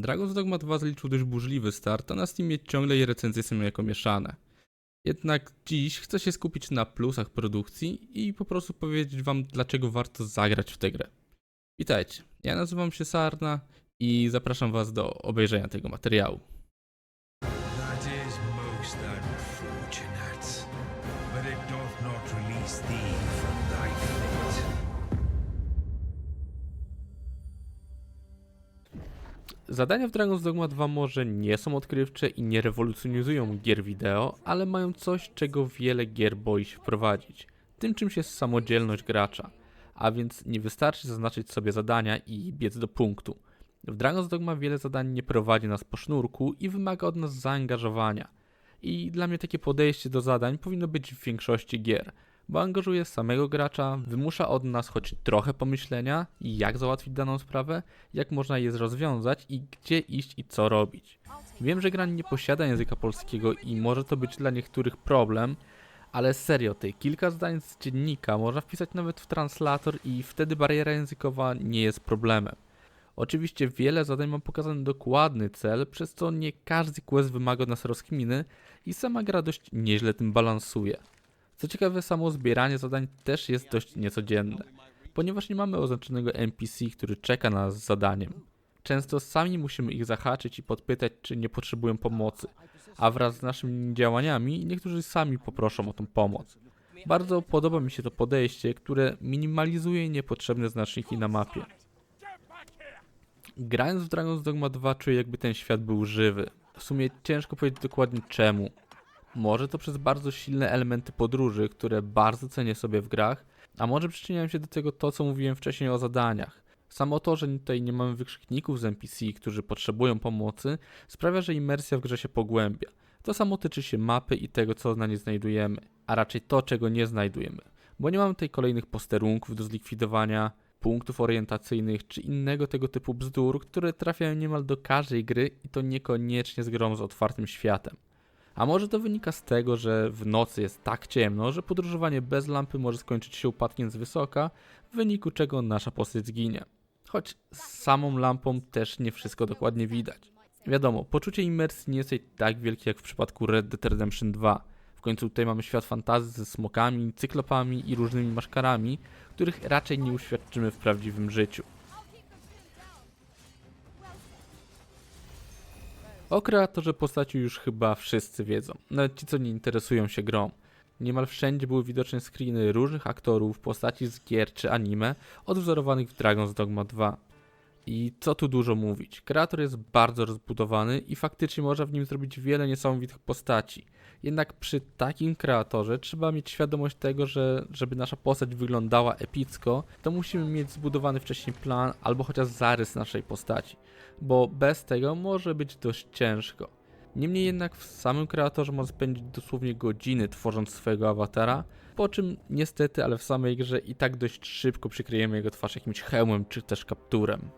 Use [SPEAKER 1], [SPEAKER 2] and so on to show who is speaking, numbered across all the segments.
[SPEAKER 1] Dragon's Dogma 2 zaliczył dość burzliwy start, a na Steamie ciągle jej recenzje są jako mieszane. Jednak dziś chcę się skupić na plusach produkcji i po prostu powiedzieć wam, dlaczego warto zagrać w tę grę. Witajcie, ja nazywam się Sarna i zapraszam was do obejrzenia tego materiału. Zadania w Dragon's Dogma 2 może nie są odkrywcze i nie rewolucjonizują gier wideo, ale mają coś, czego wiele gier boi się wprowadzić. Tym czymś jest samodzielność gracza, a więc nie wystarczy zaznaczyć sobie zadania i biec do punktu. W Dragon's Dogma wiele zadań nie prowadzi nas po sznurku i wymaga od nas zaangażowania. I dla mnie takie podejście do zadań powinno być w większości gier, bo angażuje samego gracza, wymusza od nas choć trochę pomyślenia, jak załatwić daną sprawę, jak można je rozwiązać i gdzie iść i co robić. Wiem, że gra nie posiada języka polskiego i może to być dla niektórych problem, ale serio, te kilka zdań z dziennika można wpisać nawet w translator i wtedy bariera językowa nie jest problemem. Oczywiście wiele zadań ma pokazany dokładny cel, przez co nie każdy quest wymaga od nas rozkminy i sama gra dość nieźle tym balansuje. Co ciekawe, samo zbieranie zadań też jest dość niecodzienne, ponieważ nie mamy oznaczonego NPC, który czeka na nas z zadaniem. Często sami musimy ich zahaczyć i podpytać, czy nie potrzebują pomocy, a wraz z naszymi działaniami niektórzy sami poproszą o tą pomoc. Bardzo podoba mi się to podejście, które minimalizuje niepotrzebne znaczniki na mapie. Grając w Dragon's Dogma 2 czuję jakby ten świat był żywy. W sumie ciężko powiedzieć dokładnie czemu. Może to przez bardzo silne elementy podróży, które bardzo cenię sobie w grach, a może przyczyniają się do tego to, co mówiłem wcześniej o zadaniach. Samo to, że tutaj nie mamy wykrzykników z NPC, którzy potrzebują pomocy, sprawia, że imersja w grze się pogłębia. To samo tyczy się mapy i tego, co na niej znajdujemy, a raczej to, czego nie znajdujemy. Bo nie mamy tutaj kolejnych posterunków do zlikwidowania, punktów orientacyjnych czy innego tego typu bzdur, które trafiają niemal do każdej gry i to niekoniecznie z grą z otwartym światem. A może to wynika z tego, że w nocy jest tak ciemno, że podróżowanie bez lampy może skończyć się upadkiem z wysoka, w wyniku czego nasza postać zginie. Choć z samą lampą też nie wszystko dokładnie widać. Wiadomo, poczucie imersji nie jest tak wielkie jak w przypadku Red Dead Redemption 2. W końcu tutaj mamy świat fantazji ze smokami, cyklopami i różnymi maszkarami, których raczej nie uświadczymy w prawdziwym życiu. O kreatorze postaci już chyba wszyscy wiedzą, nawet ci co nie interesują się grą. Niemal wszędzie były widoczne screeny różnych aktorów, postaci z gier czy anime, odwzorowanych w Dragon's Dogma 2. I co tu dużo mówić, kreator jest bardzo rozbudowany i faktycznie można w nim zrobić wiele niesamowitych postaci. Jednak przy takim kreatorze trzeba mieć świadomość tego, że żeby nasza postać wyglądała epicko, to musimy mieć zbudowany wcześniej plan albo chociaż zarys naszej postaci, bo bez tego może być dość ciężko. Niemniej jednak w samym kreatorze można spędzić dosłownie godziny tworząc swojego awatara, po czym niestety, ale w samej grze i tak dość szybko przykryjemy jego twarz jakimś hełmem czy też kapturem.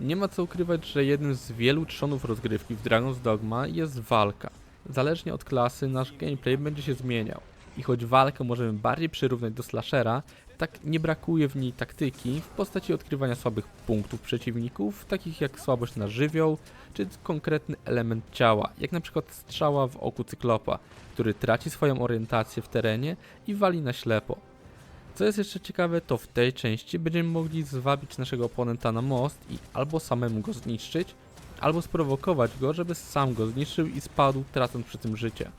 [SPEAKER 1] Nie ma co ukrywać, że jednym z wielu trzonów rozgrywki w Dragon's Dogma jest walka. Zależnie od klasy nasz gameplay będzie się zmieniał. I choć walkę możemy bardziej przyrównać do slashera, tak nie brakuje w niej taktyki w postaci odkrywania słabych punktów przeciwników, takich jak słabość na żywioł, czy konkretny element ciała, jak na przykład strzała w oku cyklopa, który traci swoją orientację w terenie i wali na ślepo. Co jest jeszcze ciekawe, to w tej części będziemy mogli zwabić naszego oponenta na most i albo samemu go zniszczyć, albo sprowokować go, żeby sam go zniszczył i spadł, tracąc przy tym życie.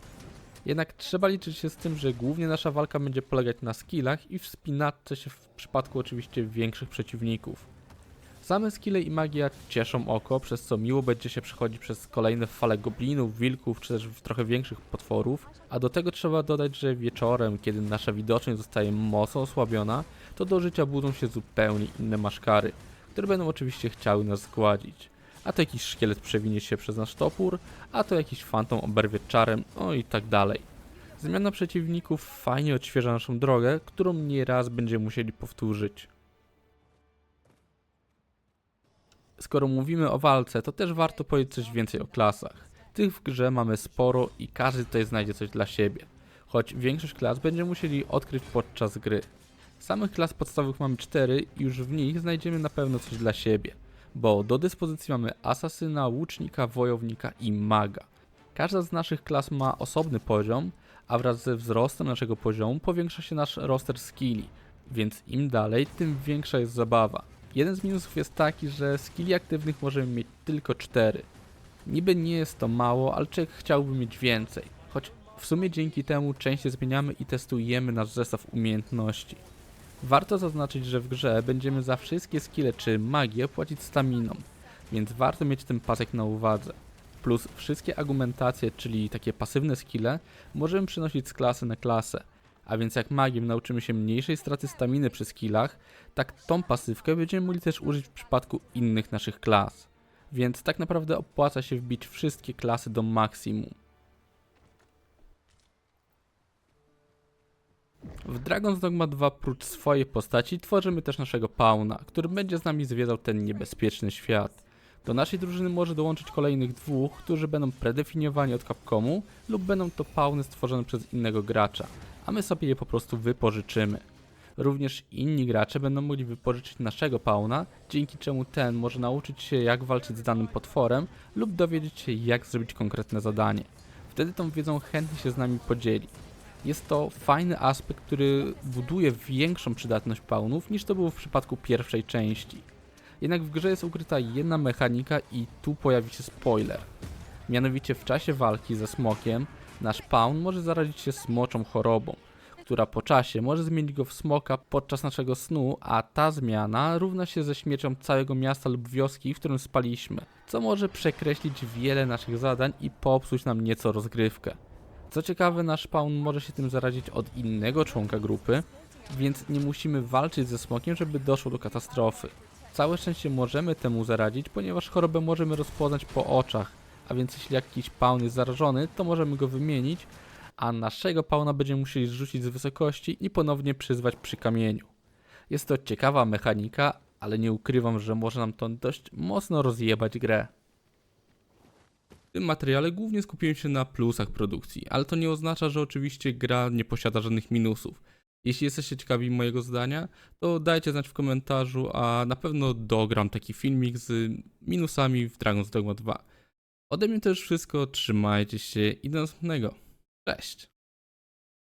[SPEAKER 1] Jednak trzeba liczyć się z tym, że głównie nasza walka będzie polegać na skillach i wspinaczce się w przypadku oczywiście większych przeciwników. Same skille i magia cieszą oko, przez co miło będzie się przechodzić przez kolejne fale goblinów, wilków czy też trochę większych potworów, a do tego trzeba dodać, że wieczorem, kiedy nasza widoczność zostaje mocno osłabiona, to do życia budzą się zupełnie inne maszkary, które będą oczywiście chciały nas zgładzić. A to jakiś szkielet przewinie się przez nasz topór, a to jakiś fantom oberwie czarem, no i tak dalej. Zmiana przeciwników fajnie odświeża naszą drogę, którą nieraz będziemy musieli powtórzyć. Skoro mówimy o walce, to też warto powiedzieć coś więcej o klasach. Tych w grze mamy sporo i każdy tutaj znajdzie coś dla siebie, choć większość klas będziemy musieli odkryć podczas gry. Samych klas podstawowych mamy 4 i już w nich znajdziemy na pewno coś dla siebie, bo do dyspozycji mamy asasyna, łucznika, wojownika i maga. Każda z naszych klas ma osobny poziom, a wraz ze wzrostem naszego poziomu powiększa się nasz roster skilli, więc im dalej, tym większa jest zabawa. Jeden z minusów jest taki, że skilli aktywnych możemy mieć tylko 4. Niby nie jest to mało, ale człowiek chciałby mieć więcej, choć w sumie dzięki temu częściej zmieniamy i testujemy nasz zestaw umiejętności. Warto zaznaczyć, że w grze będziemy za wszystkie skille czy magię płacić staminą, więc warto mieć ten pasek na uwadze. Plus wszystkie argumentacje, czyli takie pasywne skille, możemy przenosić z klasy na klasę. A więc jak magiem nauczymy się mniejszej straty staminy przy skillach, tak tą pasywkę będziemy mogli też użyć w przypadku innych naszych klas. Więc tak naprawdę opłaca się wbić wszystkie klasy do maksimum. W Dragon's Dogma 2 prócz swojej postaci tworzymy też naszego Pauna, który będzie z nami zwiedzał ten niebezpieczny świat. Do naszej drużyny może dołączyć kolejnych dwóch, którzy będą predefiniowani od Capcomu lub będą to Pauny stworzone przez innego gracza, a my sobie je po prostu wypożyczymy. Również inni gracze będą mogli wypożyczyć naszego Pauna, dzięki czemu ten może nauczyć się jak walczyć z danym potworem lub dowiedzieć się jak zrobić konkretne zadanie. Wtedy tą wiedzą chętnie się z nami podzieli. Jest to fajny aspekt, który buduje większą przydatność paunów niż to było w przypadku pierwszej części. Jednak w grze jest ukryta jedna mechanika i tu pojawi się spoiler. Mianowicie w czasie walki ze smokiem nasz paun może zarazić się smoczą chorobą, która po czasie może zmienić go w smoka podczas naszego snu, a ta zmiana równa się ze śmiercią całego miasta lub wioski, w którym spaliśmy, co może przekreślić wiele naszych zadań i popsuć nam nieco rozgrywkę. Co ciekawe, nasz pawn może się tym zarazić od innego członka grupy, więc nie musimy walczyć ze smokiem, żeby doszło do katastrofy. Całe szczęście możemy temu zaradzić, ponieważ chorobę możemy rozpoznać po oczach, a więc jeśli jakiś pawn jest zarażony, to możemy go wymienić, a naszego pawna będziemy musieli zrzucić z wysokości i ponownie przyzwać przy kamieniu. Jest to ciekawa mechanika, ale nie ukrywam, że może nam to dość mocno rozjebać grę. W tym materiale głównie skupiłem się na plusach produkcji, ale to nie oznacza, że oczywiście gra nie posiada żadnych minusów. Jeśli jesteście ciekawi mojego zdania, to dajcie znać w komentarzu, a na pewno dogram taki filmik z minusami w Dragon's Dogma 2. Ode mnie to już wszystko, trzymajcie się i do następnego. Cześć!